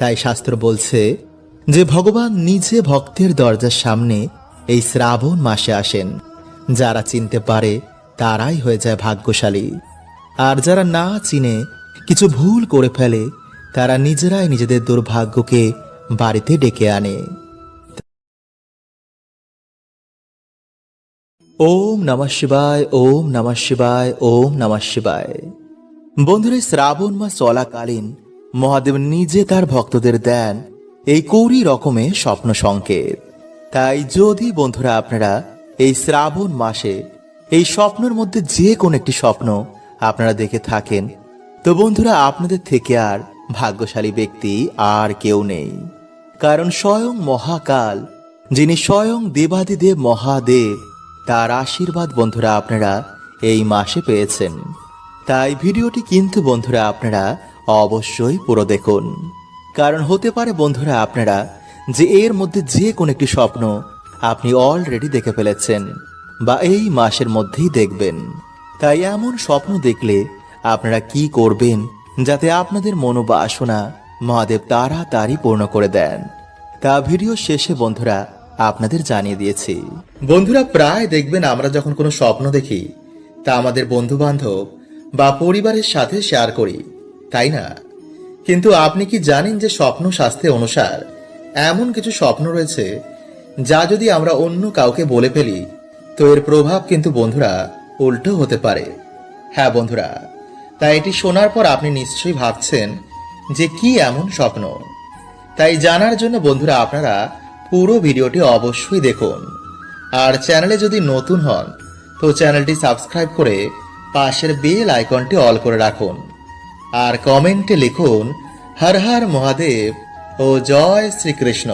তাই শাস্ত্র বলছে যে ভগবান নিজে ভক্তের দরজার সামনে এই শ্রাবণ মাসে আসেন। যারা চিনতে পারে তারাই হয়ে যায় ভাগ্যশালী। আর যারা না চিনে, কিছু ভুল করে ফেলে, তারা নিজেরাই নিজেদের দুর্ভাগ্যকে বাড়িতে ডেকে আনে। ওম নমঃ শিবায়, ওম নমঃ শিবায়, ওম নমঃ শিবায়। বন্ধুরা শ্রাবণ মাস চলাকালীন মহাদেব নিজে তার ভক্তদের দেন এই কৌড়ি রকমে স্বপ্ন সংকেত। তাই যদি বন্ধুরা আপনারা এই শ্রাবণ মাসে এই স্বপ্নের মধ্যে যে কোনো একটি স্বপ্ন আপনারা দেখে থাকেন, তো বন্ধুরা আপনাদের থেকে আর ভাগ্যশালী ব্যক্তি আর কেউ নেই। কারণ স্বয়ং মহাকাল, যিনি স্বয়ং দেবাদিদেব মহাদেব, তার আশীর্বাদ বন্ধুরা আপনারা এই মাসে পেয়েছেন। তাই ভিডিওটি কিন্তু বন্ধুরা আপনারা অবশ্যই পুরো দেখুন। কারণ হতে পারে বন্ধুরা আপনারা যে এর মধ্যে যে কোনো একটি স্বপ্ন আপনি অলরেডি দেখে ফেলেছেন বা এই মাসের মধ্যেই দেখবেন। তাই এমন স্বপ্ন দেখলে আপনারা কি করবেন যাতে আপনাদের মনোবাসনা মহাদেব তাড়াতাড়ি পূর্ণ করে দেন। তা ভিডিও শেষে বন্ধুরা আপনাদের জানিয়ে দিয়েছি। বন্ধুরা প্রায় দেখবেন আমরা যখন কোনো স্বপ্ন দেখি, তা আমাদের বন্ধু বান্ধব বা পরিবারের সাথে শেয়ার করি। তাই না? কিন্তু আপনি কি জানেন যে স্বপ্ন শাস্ত্রে অনুসার এমন কিছু স্বপ্ন রয়েছে যা যদি আমরা অন্য কাউকে বলে ফেলি, তো এর প্রভাব কিন্তু বন্ধুরা উল্টো হতে পারে। হ্যাঁ বন্ধুরা, তাই এটি শোনার পর আপনি নিশ্চয়ই ভাবছেন যে কি এমন স্বপ্ন? তাই জানার জন্য বন্ধুরা আপনারা পুরো ভিডিওটি অবশ্যই দেখুন। আর চ্যানেলে যদি নতুন হন, তো চ্যানেলটি সাবস্ক্রাইব করে পাশের বেল আইকনটি অল করে রাখুন। আর কমেন্টে লিখুন, হর হর মহাদেব ও জয় শ্রীকৃষ্ণ।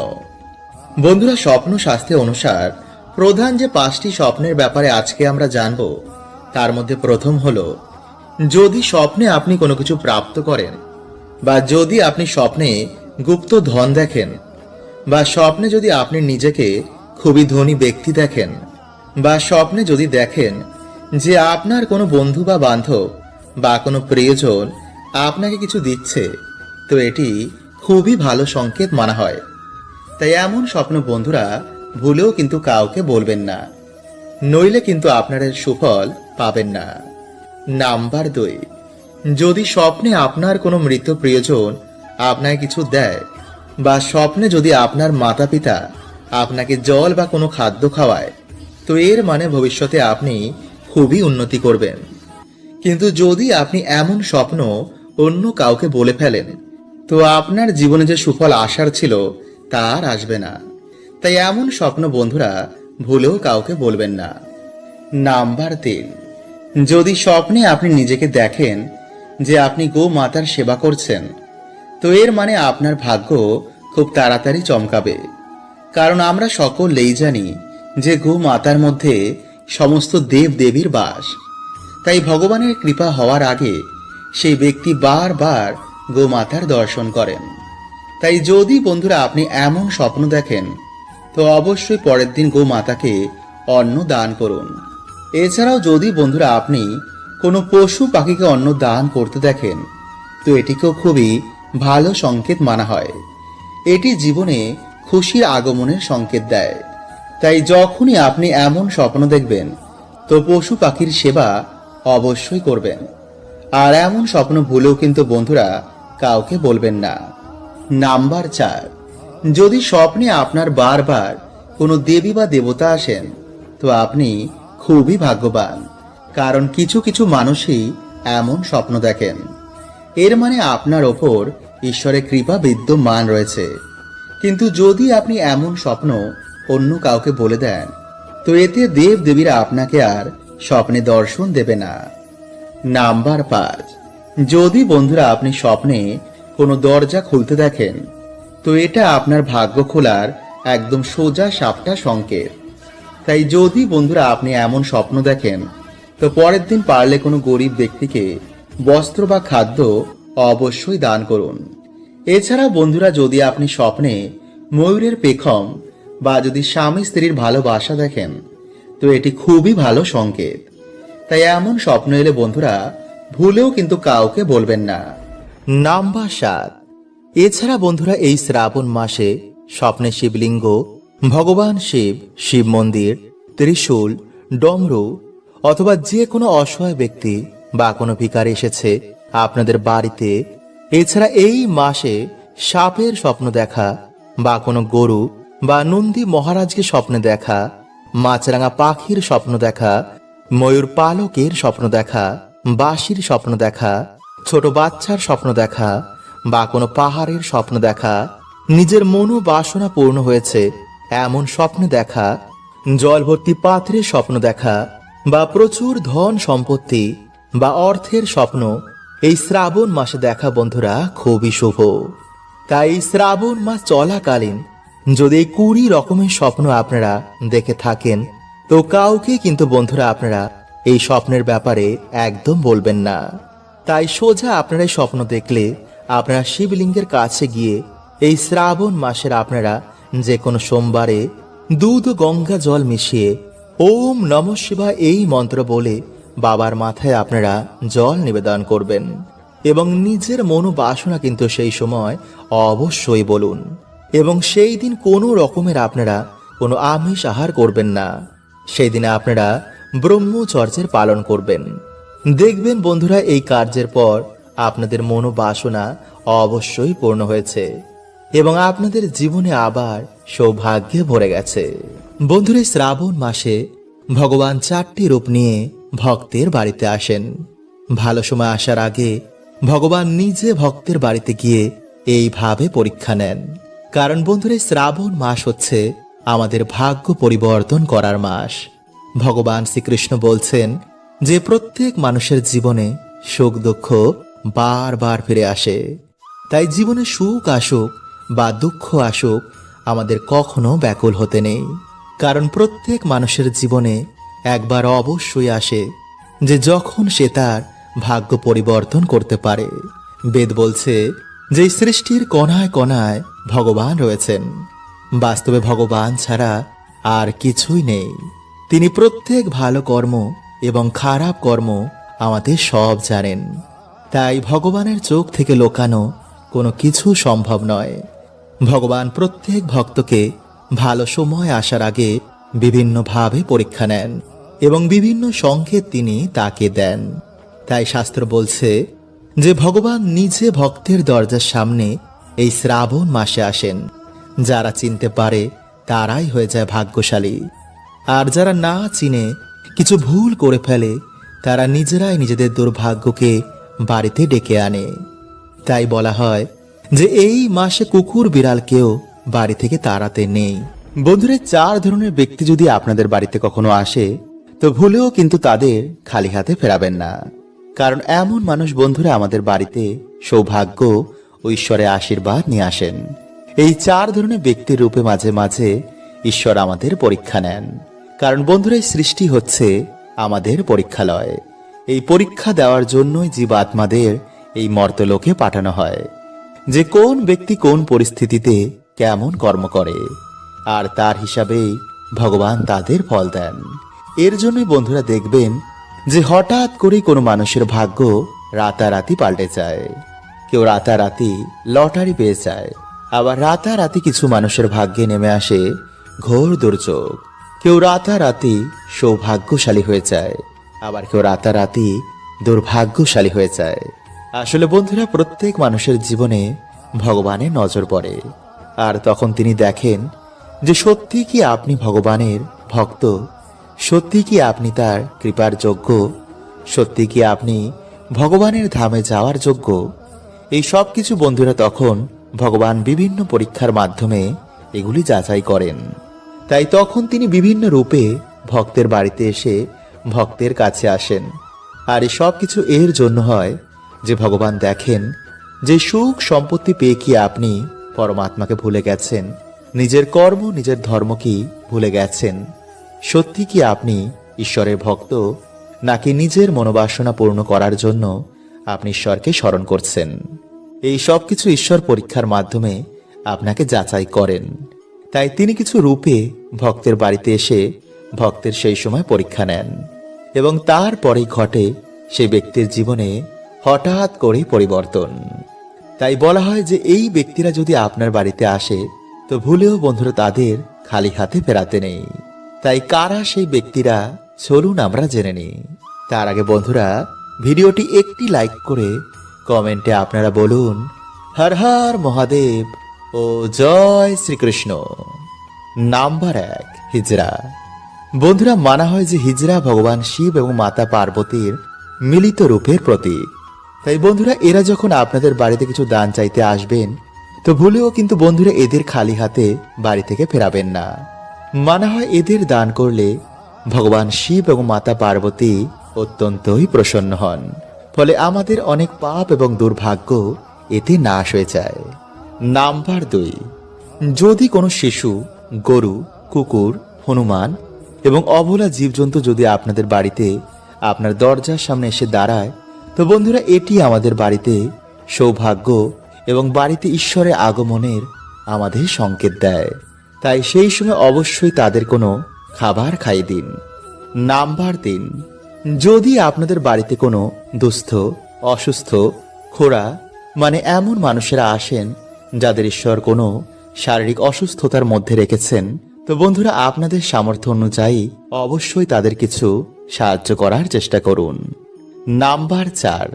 বন্ধুরা, স্বপ্ন শাস্ত্রে অনুসার প্রধান যে পাঁচটি স্বপ্নের ব্যাপারে আজকে আমরা জানব, তার মধ্যে প্রথম হলো, যদি স্বপ্নে আপনি কোনো কিছু প্রাপ্ত করেন বা যদি আপনি স্বপ্নে গুপ্ত ধন দেখেন বা স্বপ্নে যদি আপনি নিজেকে খুবই ধনী ব্যক্তি দেখেন বা স্বপ্নে যদি দেখেন যে আপনার কোনো বন্ধু বা বান্ধব বা কোনো প্রিয়জন আপনাকে কিছু দিচ্ছে, তো এটি খুবই ভালো সংকেত মানা হয়। তাই এমন স্বপ্ন বন্ধুরা ভুলেও কিন্তু কাউকে বলবেন না। নইলে কিন্তু আপনার সুফল পাবেন না। নাম্বার দুই, যদি স্বপ্নে আপনার কোনো মৃত প্রিয়জন আপনাকে কিছু দেয় বা স্বপ্নে যদি আপনার মাতা পিতা আপনাকে জল বা কোনো খাদ্য খাওয়ায়, তো এর মানে ভবিষ্যতে আপনি খুবই উন্নতি করবেন। কিন্তু যদি আপনি এমন স্বপ্ন অন্য কাউকে বলে ফেলেন। তো আপনার জীবনে যে সুফল আসার ছিল, তার আসবে না। তাই এমন স্বপ্ন বন্ধুরা ভুলেও কাউকে বলবেন না। নাম্বার তিন, যদি স্বপ্নে আপনি নিজেকে দেখেন যে আপনি গো মাতার সেবা করছেন, তো এর মানে আপনার ভাগ্য খুব তাড়াতাড়ি চমকাবে। কারণ আমরা সকলেই জানি যে গো মাতার মধ্যে সমস্ত দেব দেবীর বাস। তাই ভগবানের কৃপা হওয়ার আগে সেই ব্যক্তি বারবার গোমাতার দর্শন করেন। তাই যদি বন্ধুরা আপনি এমন স্বপ্ন দেখেন, তো অবশ্যই পরের দিন গোমাতাকে অন্ন দান করুন। এছাড়াও যদি বন্ধুরা আপনি কোনো পশু পাখিকে অন্ন দান করতে দেখেন, তো এটিকেও খুবই ভালো সংকেত মানা হয়। এটি জীবনে খুশির আগমনের সংকেত দেয়। তাই যখনই আপনি এমন স্বপ্ন দেখবেন, তো পশু পাখির সেবা অবশ্যই করবেন। আর এমন স্বপ্ন ভুলেও কিন্তু বন্ধুরা কাউকে বলবেন না। নাম্বার চার, যদি স্বপ্নে আপনার বারবার কোনো দেবী বা দেবতা আসেন, তো আপনি খুবই ভাগ্যবান, কারণ কিছু কিছু মানুষই এমন স্বপ্ন দেখেন। এর মানে আপনার ওপর ঈশ্বরের কৃপা বিদ্যমান রয়েছে। কিন্তু যদি আপনি এমন স্বপ্ন অন্য কাউকে বলে দেন, তো এতে দেব দেবীরা আপনাকে আর স্বপ্নে দর্শন দেবে না। নাম্বার পাঁচ। যদি বন্ধুরা আপনি স্বপ্নে কোনো দরজা খুলতে দেখেন, তো এটা আপনার ভাগ্য খোলার একদম সোজা সাপটা সংকেত। তাই যদি বন্ধুরা আপনি এমন স্বপ্ন দেখেন, তো পরের দিন পারলে কোনো গরিব ব্যক্তিকে বস্ত্র বা খাদ্য অবশ্যই দান করুন। এছাড়া বন্ধুরা যদি আপনি স্বপ্নে ময়ূরের পেখম বা যদি স্বামী স্ত্রীর ভালোবাসা দেখেন, তো এটি খুবই ভালো সংকেত। তাই এমন স্বপ্ন এলে বন্ধুরা, ভুলেও কিন্তু কাউকে বলবেন না। নাম্বার সাত। এছাড়া বন্ধুরা, এই শ্রাবণ মাসে স্বপ্নে শিবলিঙ্গ, ভগবান শিব শিব মন্দির, ত্রিশূল, ডমরু অথবা যে কোনো অসহায় ব্যক্তি বা কোনো ভিকার এসেছে আপনাদের বাড়িতে, এছাড়া এই মাসে সাপের স্বপ্ন দেখা বা কোনো গরু বা নন্দী মহারাজকে স্বপ্নে দেখা, মাছরাঙা পাখির স্বপ্ন দেখা ময়ূর পালকের স্বপ্ন দেখা, বাঁশির স্বপ্ন দেখা, ছোট বাচ্চার স্বপ্ন দেখা বা কোনো পাহাড়ের স্বপ্ন দেখা। নিজের মনো বাসনা পূর্ণ হয়েছে, এমন স্বপ্ন দেখা জল ভর্তি পাত্রের স্বপ্ন দেখা বা প্রচুর ধন সম্পত্তি বা অর্থের স্বপ্ন। এই শ্রাবণ মাসে দেখা বন্ধুরা খুবই শুভ। তাই শ্রাবণ মাস চলাকালীন যদি কুড়ি রকমের স্বপ্ন আপনারা দেখে থাকেন তো কাউকে কিন্তু বন্ধুরা আপনারা এই স্বপ্নের ব্যাপারে একদম বলবেন না। তাই সোজা আপনারা স্বপ্ন দেখলে আপনারা শিবলিঙ্গের কাছে গিয়ে এই শ্রাবণ মাসের আপনারা যে কোনো সোমবারে দুধ গঙ্গা জল মিশিয়ে ওম নম শিবা এই মন্ত্র বলে বাবার মাথায় আপনারা জল নিবেদন করবেন এবং নিজের মনোবাসনা কিন্তু সেই সময় অবশ্যই বলুন। এবং সেই দিন কোনো রকমের আপনারা কোনো আমিষ আহার করবেন না। সেই দিনে আপনারা ব্রহ্মচর্যের পালন করবেন। দেখবেন বন্ধুরা, এই কার্যের পর আপনাদের মনোবাসনা অবশ্যই পূর্ণ হয়েছে এবং আপনাদের জীবনে আবার সৌভাগ্যে ভরে গেছে। বন্ধুরা শ্রাবণ মাসে ভগবান চারটি রূপ নিয়ে ভক্তের বাড়িতে আসেন। ভালো সময় আসার আগে ভগবান নিজে ভক্তের বাড়িতে গিয়ে এইভাবে পরীক্ষা নেন। কারণ বন্ধুরা শ্রাবণ মাস হচ্ছে আমাদের ভাগ্য পরিবর্তন করার মাস। ভগবান শ্রীকৃষ্ণ বলছেন যে প্রত্যেক মানুষের জীবনে সুখ দুঃখ বারবার ফিরে আসে। তাই জীবনে সুখ আসুক বা দুঃখ আসুক, আমাদের কখনো ব্যাকুল হতে নেই। কারণ প্রত্যেক মানুষের জীবনে একবার অবশ্যই আসে যে যখন সে তার ভাগ্য পরিবর্তন করতে পারে। বেদ বলছে যে সৃষ্টির কণায় কণায় ভগবান রয়েছেন। বাস্তবে ভগবান ছাড়া আর কিছুই নেই। তিনি প্রত্যেক ভালো কর্ম এবং খারাপ কর্ম আমাদের সব জানেন। তাই ভগবানের চোখ থেকে লোকানো কোনো কিছু সম্ভব নয়। ভগবান প্রত্যেক ভক্তকে ভালো সময় আসার আগে বিভিন্নভাবে পরীক্ষা নেন এবং বিভিন্ন সংকেত তিনি তাকে দেন। তাই শাস্ত্র বলছে যে, ভগবান নিজে ভক্তের দরজার সামনে এই শ্রাবণ মাসে আসেন। যারা চিনতে পারে তারাই হয়ে যায় ভাগ্যশালী। আর যারা না চিনে, কিছু ভুল করে ফেলে, তারা নিজেরাই নিজেদের দুর্ভাগ্যকে বাড়িতে ডেকে আনে। তাই বলা হয় যে এই মাসে কুকুর বিড়ালকেও বাড়ি থেকে তাড়াতে নেই। বন্ধুরা চার ধরনের ব্যক্তি যদি আপনাদের বাড়িতে কখনো আসে, তো ভুলেও কিন্তু তাদের খালি হাতে ফেরাবেন না। কারণ এমন মানুষ বন্ধুরা আমাদের বাড়িতে সৌভাগ্য ও ঈশ্বরের আশীর্বাদ নিয়ে আসেন। এই চার ধরনের ব্যক্তির রূপে মাঝে মাঝে ঈশ্বর আমাদের পরীক্ষা নেন। কারণ বন্ধুরা সৃষ্টি হচ্ছে আমাদের পরীক্ষালয়। এই পরীক্ষা দেওয়ার জন্যই জীবাত্মাদের এই মর্তলোকে পাঠানো হয়। যে কোন ব্যক্তি কোন পরিস্থিতিতে কেমন কর্ম করে, আর তার হিসাবেই ভগবান তাদের ফল দেন। এর জন্যই বন্ধুরা দেখবেন যে হঠাৎ করেই কোনো মানুষের ভাগ্য রাতারাতি পাল্টে যায়। কেউ রাতারাতি লটারি পেয়ে যায়। আবার রাতারাতি কিছু মানুষের ভাগ্যে নেমে আসে ঘোর দুর্যোগ। কেউ রাতারাতি সৌভাগ্যশালী হয়ে যায়, আবার কেউ রাতারাতি দুর্ভাগ্যশালী হয়ে যায়। আসলে বন্ধুরা, প্রত্যেক মানুষের জীবনে ভগবানের নজর পড়ে। আর তখন তিনি দেখেন যে সত্যি কি আপনি ভগবানের ভক্ত, সত্যি কি আপনি তার কৃপার যোগ্য, সত্যি কি আপনি ভগবানের ধামে যাওয়ার যোগ্য। এই সব কিছু বন্ধুরা তখন ভগবান বিভিন্ন পরীক্ষার মাধ্যমে এগুলি যাচাই করেন। তাই তখন তিনি বিভিন্ন রূপে ভক্তের বাড়িতে এসে ভক্তের কাছে আসেন। আর এই সব কিছু এর জন্য হয় যে ভগবান দেখেন যে সুখ সম্পত্তি পেয়ে কি আপনি পরমাত্মাকে ভুলে গেছেন, নিজের কর্ম, নিজের ধর্ম কি ভুলে গেছেন, সত্যি কি আপনি ঈশ্বরের ভক্ত, নাকি নিজের মনোবাসনা পূর্ণ করার জন্য আপনি ঈশ্বরকে স্মরণ করছেন? এই সব কিছু ঈশ্বর পরীক্ষার মাধ্যমে আপনাকে যাচাই করেন। তাই তিনি কিছু রূপে ভক্তের বাড়িতে এসে ভক্তের সেই সময় পরীক্ষা নেন এবং তারপরেই ঘটে সেই ব্যক্তির জীবনে হঠাৎ করেই পরিবর্তন। তাই বলা হয় যে এই ব্যক্তিরা যদি আপনার বাড়িতে আসে, তো ভুলেও বন্ধুরা তাদের খালি হাতে ফেরাতে নেই। তাই কারা সেই ব্যক্তিরা, চলুন আমরা জেনে নিই। তার আগে বন্ধুরা, ভিডিওটি একটি লাইক করে কমেন্টে আপনারা বলুন, হর হর মহাদেব ও জয় শ্রীকৃষ্ণ। নাম্বার এক হিজরা বন্ধুরা, মানা হয় যে হিজরা ভগবান শিব এবং মাতা পার্বতীর মিলিত রূপের প্রতীক। তাই বন্ধুরা, এরা যখন আপনাদের বাড়িতে কিছু দান চাইতে আসবেন, তো ভুলেও কিন্তু বন্ধুরা এদের খালি হাতে বাড়ি থেকে ফেরাবেন না। মানা হয় এদের দান করলে ভগবান শিব এবং মাতা পার্বতী অত্যন্তই প্রসন্ন হন। ফলে আমাদের অনেক পাপ এবং দুর্ভাগ্য এতে নাশ হয়ে যায়। নাম্বার দুই, যদি কোনো শিশু, গরু, কুকুর, হনুমান এবং অবলা জীবজন্তু যদি আপনাদের বাড়িতে আপনার দরজার সামনে এসে দাঁড়ায়, তো বন্ধুরা এটি আমাদের বাড়িতে সৌভাগ্য এবং বাড়িতে ঈশ্বরের আগমনের আমাদের সংকেত দেয়। তাই সেই সময় অবশ্যই তাদের কোনো খাবার খাইয়ে দিন। নাম্বার তিন যদি আপনাদের বাড়িতে কোনো দুস্থ, অসুস্থ, খোড়া মানে এমন মানুষেরা আসেন, যাদের ঈশ্বর কোনো শারীরিক অসুস্থতার মধ্যে রেখেছেন, তো বন্ধুরা আপনাদের সামর্থ্য অনুযায়ী অবশ্যই তাদের কিছু সাহায্য করার চেষ্টা করুন। নাম্বার চার,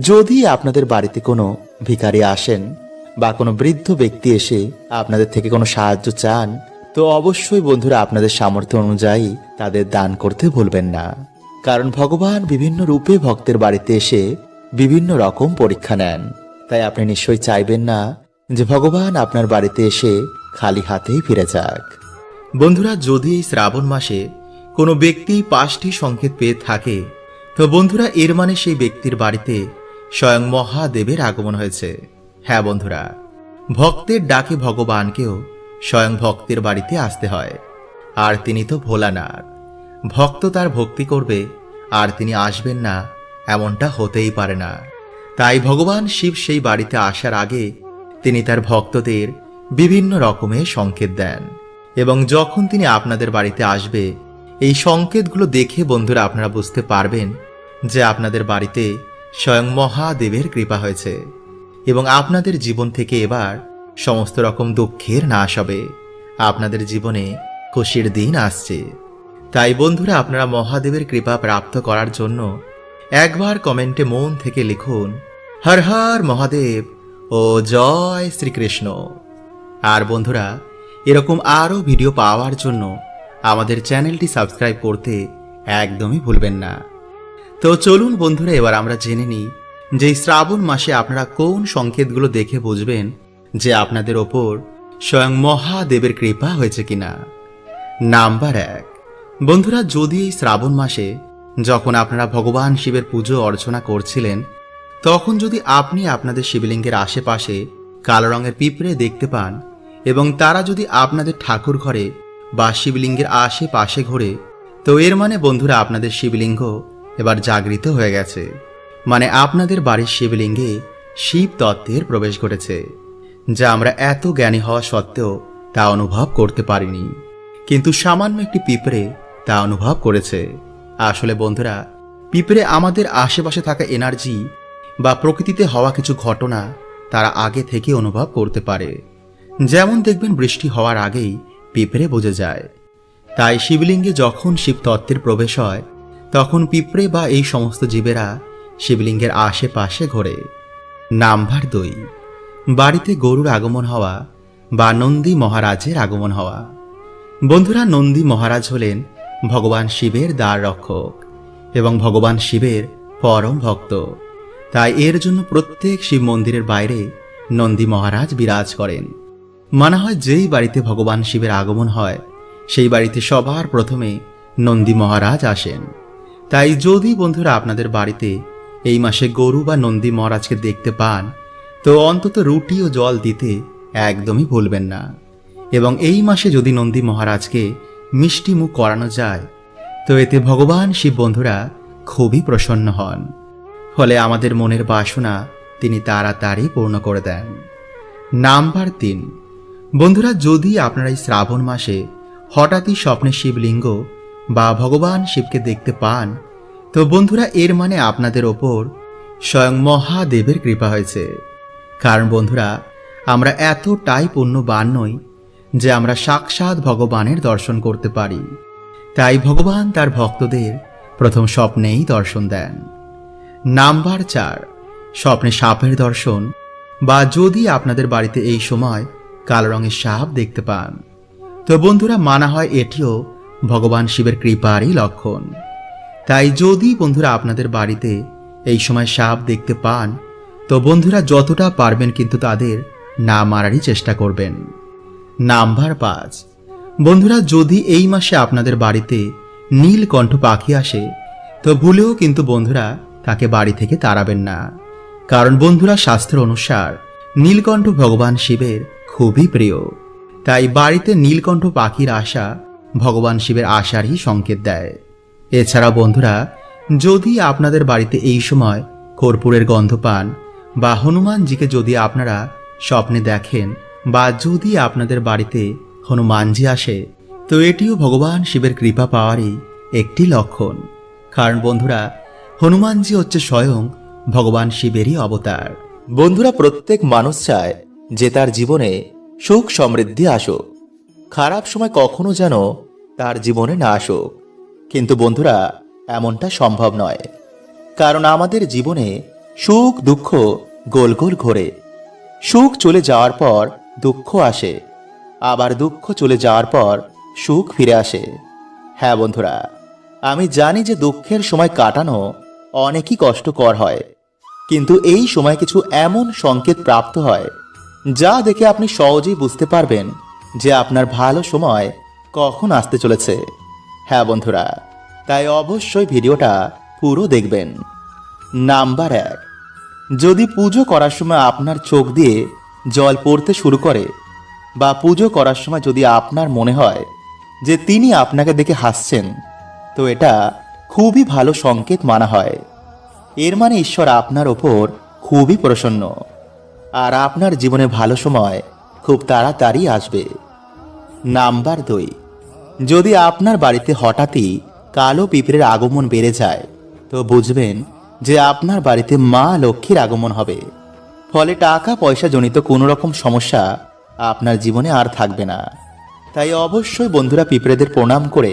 যদি আপনাদের বাড়িতে কোনো ভিখারি আসেন বা কোনো বৃদ্ধ ব্যক্তি এসে আপনাদের থেকে কোনো সাহায্য চান, তো অবশ্যই বন্ধুরা আপনাদের সামর্থ্য অনুযায়ী তাদের দান করতে ভুলবেন না। কারণ ভগবান বিভিন্ন রূপে ভক্তের বাড়িতে এসে বিভিন্ন রকম পরীক্ষা নেন। তাই আপনি নিশ্চয়ই চাইবেন না যে ভগবান আপনার বাড়িতে এসে খালি হাতেই ফিরে যাক। বন্ধুরা, যদি এই শ্রাবণ মাসে কোনো ব্যক্তি পাঁচটি সংকেত পেয়ে থাকে, তো বন্ধুরা, এর মানে সেই ব্যক্তির বাড়িতে স্বয়ং মহাদেবের আগমন হয়েছে। হ্যাঁ বন্ধুরা, ভক্তের ডাকে ভগবানকেও স্বয়ং ভক্তের বাড়িতে আসতে হয়, আর তিনি তো ভোলানাথ। ভক্ত তার ভক্তি করবে, আর তিনি আসবেন না, এমনটা হতেই পারে না। তাই ভগবান শিব সেই বাড়িতে আসার আগে তিনি তার ভক্তদের বিভিন্ন রকমের সংকেত দেন। এবং যখন তিনি আপনাদের বাড়িতে আসবে, এই সংকেতগুলো দেখে বন্ধুরা আপনারা বুঝতে পারবেন যে আপনাদের বাড়িতে স্বয়ং মহাদেবের কৃপা হয়েছে এবং আপনাদের জীবন থেকে এবার সমস্ত রকম দুঃখের নাশ হবে। আপনাদের জীবনে খুশির দিন আসছে। তাই বন্ধুরা আপনারা মহাদেবের কৃপা প্রাপ্ত করার জন্য একবার কমেন্টে মন থেকে লিখুন, হর হর মহাদেব ও জয় শ্রীকৃষ্ণ। আর বন্ধুরা, এরকম আরও ভিডিও পাওয়ার জন্য আমাদের চ্যানেলটি সাবস্ক্রাইব করতে একদমই ভুলবেন না। তো চলুন বন্ধুরা, এবার আমরা জেনে নিই যে শ্রাবণ মাসে আপনারা কোন সংকেতগুলো দেখে বুঝবেন যে আপনাদের ওপর স্বয়ং মহাদেবের কৃপা হয়েছে কিনা। নাম্বার এক বন্ধুরা, যদি এই শ্রাবণ মাসে যখন আপনারা ভগবান শিবের পুজো অর্চনা করছিলেন, তখন যদি আপনি আপনাদের শিবলিঙ্গের আশেপাশে কালো রঙের পিঁপড়ে দেখতে পান এবং তারা যদি আপনাদের ঠাকুর ঘরে বা শিবলিঙ্গের আশেপাশে ঘোরে, তো এর মানে বন্ধুরা, আপনাদের শিবলিঙ্গ এবার জাগৃত হয়ে গেছে। মানে আপনাদের বাড়ির শিবলিঙ্গে শিব তত্ত্বের প্রবেশ ঘটেছে, যা আমরা এত জ্ঞানী হওয়া সত্ত্বেও তা অনুভব করতে পারিনি। কিন্তু সামান্য একটি পিঁপড়ে তা অনুভব করেছে। আসলে বন্ধুরা, পিঁপড়ে আমাদের আশেপাশে থাকা এনার্জি বা প্রকৃতিতে হওয়া কিছু ঘটনা তারা আগে থেকে অনুভব করতে পারে। যেমন দেখবেন বৃষ্টি হওয়ার আগেই পিঁপড়ে বোঝে যায়। তাই শিবলিঙ্গে যখন শিব তত্ত্বের প্রবেশ হয়, তখন পিঁপড়ে বা এই সমস্ত জীবেরা শিবলিঙ্গের আশেপাশে ঘোরে। নাম্বার দুই, বাড়িতে গরুর আগমন হওয়া বা নন্দী মহারাজের আগমন হওয়া। বন্ধুরা, নন্দী মহারাজ হলেন ভগবান শিবের দ্বার রক্ষক এবং ভগবান শিবের পরম ভক্ত। তাই এর জন্য প্রত্যেক শিব মন্দিরের বাইরে নন্দী মহারাজ বিরাজ করেন। মানা হয় যেই বাড়িতে ভগবান শিবের আগমন হয়, সেই বাড়িতে সবার প্রথমে নন্দী মহারাজ আসেন। তাই যদি বন্ধুরা আপনাদের বাড়িতে এই মাসে গরু বা নন্দী মহারাজকে দেখতে পান, তো অন্তত রুটি ও জল দিতে একদমই ভুলবেন না। এবং এই মাসে যদি নন্দী মহারাজকে মিষ্টি মুখ করানো যায়, তো এতে ভগবান শিব বন্ধুরা খুবই প্রসন্ন হন। ফলে আমাদের মনের বাসনা তিনি তাড়াতাড়ি পূর্ণ করে দেন। নাম্বার তিন। বন্ধুরা, যদি আপনারা এই শ্রাবণ মাসে হঠাৎই স্বপ্নে শিবলিঙ্গ বা ভগবান শিবকে দেখতে পান, তো বন্ধুরা, এর মানে আপনাদের ওপর স্বয়ং মহাদেবের কৃপা হয়েছে। কারণ বন্ধুরা, আমরা এতটাই পুণ্যবান নই যে আমরা সাক্ষাৎ ভগবানের দর্শন করতে পারি। তাই ভগবান তার ভক্তদের প্রথম স্বপ্নেই দর্শন দেন। নাম্বার চার, স্বপ্নে সাপের দর্শন বা যদি আপনাদের বাড়িতে এই সময় কালো রঙের সাপ দেখতে পান। তো বন্ধুরা, মানা হয় এটিও ভগবান শিবের কৃপারই লক্ষণ। তাই যদি বন্ধুরা আপনাদের বাড়িতে এই সময় সাপ দেখতে পান, তো বন্ধুরা যতটা পারবেন কিন্তু তাদের না মারারই চেষ্টা করবেন। নাম্বার পাঁচ। বন্ধুরা, যদি এই মাসে আপনাদের বাড়িতে নীলকণ্ঠ পাখি আসে, তো ভুলেও কিন্তু বন্ধুরা তাকে বাড়ি থেকে তাড়াবেন না। কারণ বন্ধুরা, শাস্ত্র অনুসার নীলকণ্ঠ ভগবান শিবের খুবই প্রিয়। তাই বাড়িতে নীলকণ্ঠ পাখির আশা ভগবান শিবের আশারই সংকেত দেয়। এছাড়া বন্ধুরা, যদি আপনাদের বাড়িতে এই সময় কর্পূরের গন্ধ পান বা হনুমানজিকে যদি আপনারা স্বপ্নে দেখেন বা যদি আপনাদের বাড়িতে হনুমানজি আসে, তো এটিও ভগবান শিবের কৃপা পাওয়ারই একটি লক্ষণ। কারণ বন্ধুরা, হনুমানজি হচ্ছে স্বয়ং ভগবান শিবেরই অবতার। বন্ধুরা, প্রত্যেক মানুষ চায় যে তার জীবনে সুখ সমৃদ্ধি আসুক। খারাপ সময় কখনো যেন তার জীবনে না আসুক। কিন্তু বন্ধুরা, এমনটা সম্ভব নয়। কারণ আমাদের জীবনে সুখ দুঃখ গোল গোল ঘোরে। সুখ চলে যাওয়ার পর দুঃখ আসে। আবার দুঃখ চলে যাওয়ার পর সুখ ফিরে আসে। হ্যাঁ বন্ধুরা, আমি জানি যে দুঃখের সময় কাটানো অনেকই কষ্টকর হয়, কিন্তু এই সময় কিছু এমন সংকেত প্রাপ্ত হয়, যা দেখে আপনি সহজেই বুঝতে পারবেন যে আপনার ভালো সময় কখন আসতে চলেছে। হ্যাঁ বন্ধুরা, তাই অবশ্যই ভিডিওটা পুরো দেখবেন। নাম্বার এক, যদি পুজো করার সময় আপনার চোখ দিয়ে জল পড়তে শুরু করে বা পুজো করার সময় যদি আপনার মনে হয় যে তিনি আপনাকে দেখে হাসছেন, তো এটা খুবই ভালো সংকেত মানা হয়। এর মানে ঈশ্বর আপনার ওপর খুবই প্রসন্ন আর আপনার জীবনে ভালো সময় খুব তাড়াতাড়ি আসবে। নাম্বার দুই, যদি আপনার বাড়িতে হঠাৎই কালো পিঁপড়ের আগমন বেড়ে যায়, তো বুঝবেন যে আপনার বাড়িতে মা লক্ষ্মীর আগমন হবে। ফলে টাকা পয়সা জনিত কোনো রকম সমস্যা আপনার জীবনে আর থাকবে না। তাই অবশ্যই বন্ধুরা পিঁপড়েদের প্রণাম করে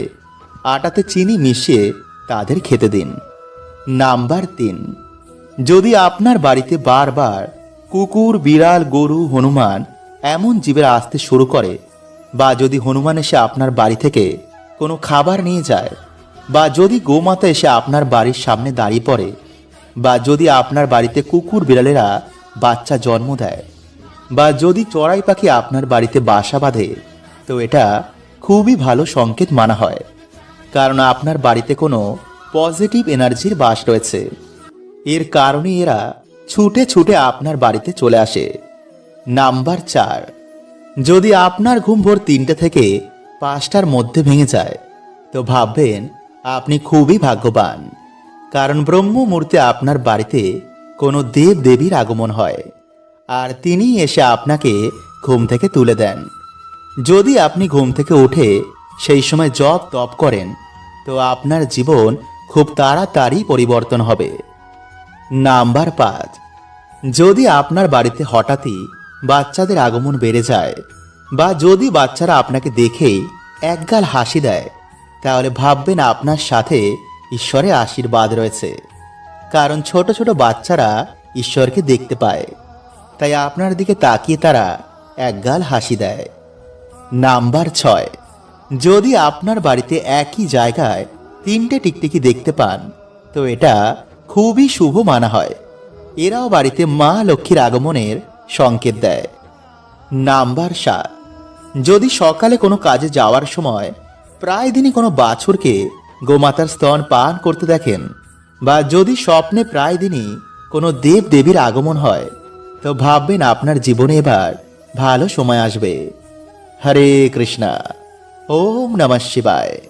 আটাতে চিনি মিশিয়ে তাদের খেতে দিন। নাম্বার তিন, যদি আপনার বাড়িতে বারবার কুকুর, বিড়াল, গরু, হনুমান এমন জীবের আসতে শুরু করে বা যদি হনুমান এসে আপনার বাড়ি থেকে কোনো খাবার নিয়ে যায় বা যদি গোমাতা এসে আপনার বাড়ির সামনে দাঁড়িয়ে পড়ে বা যদি আপনার বাড়িতে কুকুর, বিড়ালেরা বাচ্চা জন্ম দেয়। বা যদি চড়াই পাখি আপনার বাড়িতে বাসা বাঁধে, তো এটা খুবই ভালো সংকেত মানা হয়। কারণ আপনার বাড়িতে কোনো পজিটিভ এনার্জির বাস রয়েছে। এর কারণে এরা ছুটে ছুটে আপনার বাড়িতে চলে আসে। নাম্বার চার, যদি আপনার ঘুম ভোর তিনটে থেকে পাঁচটার মধ্যে ভেঙে যায়, তো ভাববেন আপনি খুবই ভাগ্যবান। কারণ ব্রহ্ম মুহূর্তে আপনার বাড়িতে কোনো দেব দেবীর আগমন হয়, আর তিনি এসে আপনাকে ঘুম থেকে তুলে দেন। যদি আপনি ঘুম থেকে উঠে সেই সময় জপ তপ করেন, তো আপনার জীবন খুব তাড়াতাড়ি পরিবর্তন হবে। নাম্বার পাঁচ, যদি আপনার বাড়িতে হঠাৎই বাচ্চাদের আগমন বেড়ে যায়, বা যদি বাচ্চারা আপনাকে দেখেই একগাল হাসি দেয়, তাহলে ভাববেন আপনার সাথে ঈশ্বরের আশীর্বাদ রয়েছে। কারণ ছোট ছোট বাচ্চারা ঈশ্বরকে দেখতে পায়। তাই আপনার দিকে তাকিয়ে তারা একগাল হাসি দেয়। নাম্বার ছয়, যদি আপনার বাড়িতে একই জায়গায় তিনটে টিকটিকি দেখতে পান, তো এটা খুবই শুভ মানা হয়। এরাও বাড়িতে মা লক্ষ্মীর আগমনের সংকেত দেয়। নাম্বার সাত, যদি সকালে কোনো কাজে যাওয়ার সময় প্রায় দিনই কোনো বাছুরকে গোমাতার স্তন পান করতে দেখেন বা যদি স্বপ্নে প্রায় দিনই কোনো দেব দেবীর আগমন হয়, তো ভাববেন আপনার জীবনে এবার ভালো সময় আসবে। হরে কৃষ্ণা। ওম নমঃ শিবায়।